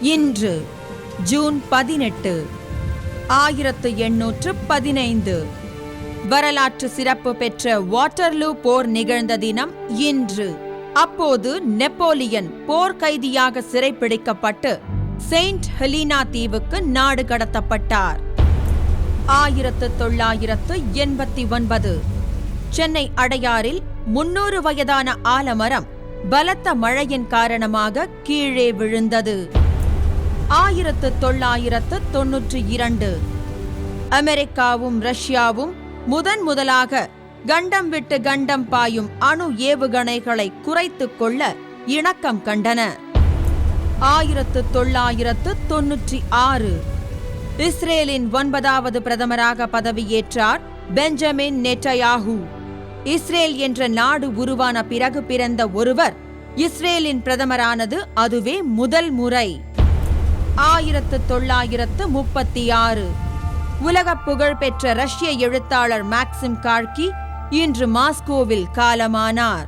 இன்று ஜூன் பதினெட்டு ஆயிரத்து எண்ணூற்று பதினைந்து. வரலாற்று சிறப்பு பெற்ற வாட்டர்லூ போர் நிகழ்ந்த தினம் இன்று. அப்போது நெப்போலியன் போர் கைதியாக சிறைப்பிடிக்கப்பட்டு செயின்ட் ஹெலீனா தீவுக்கு நாடு கடத்தப்பட்டார். ஆயிரத்து தொள்ளாயிரத்து எண்பத்தி ஒன்பது. சென்னை அடையாறில் முன்னூறு வயதான ஆலமரம் பலத்த மழையின் காரணமாக கீழே விழுந்தது. ஆயிரத்து தொள்ளாயிரத்து தொன்னூற்றி இரண்டு. அமெரிக்காவும் ரஷ்யாவும் முதன் முதலாக கண்டம் விட்டு கண்டம் பாயும் அணு ஏவுகணைகளை குறைத்துக் கொள்ள இணக்கம் கண்டன. ஆயிரத்து தொள்ளாயிரத்து தொன்னூற்றி ஆறு. இஸ்ரேலின் ஒன்பதாவது பிரதமராக பதவியேற்றார் பெஞ்சமின் நெட்டயாஹூ. இஸ்ரேல் என்ற நாடு உருவான பிறகு பிறந்த ஒருவர் இஸ்ரேலின் பிரதமரானது அதுவே முதல் முறை. ஆயிரத்து தொள்ளாயிரத்து முப்பத்தி ஆறு. உலக புகழ்பெற்ற ரஷ்ய எழுத்தாளர் மேக்சிம் கார்கி இன்று மாஸ்கோவில் காலமானார்.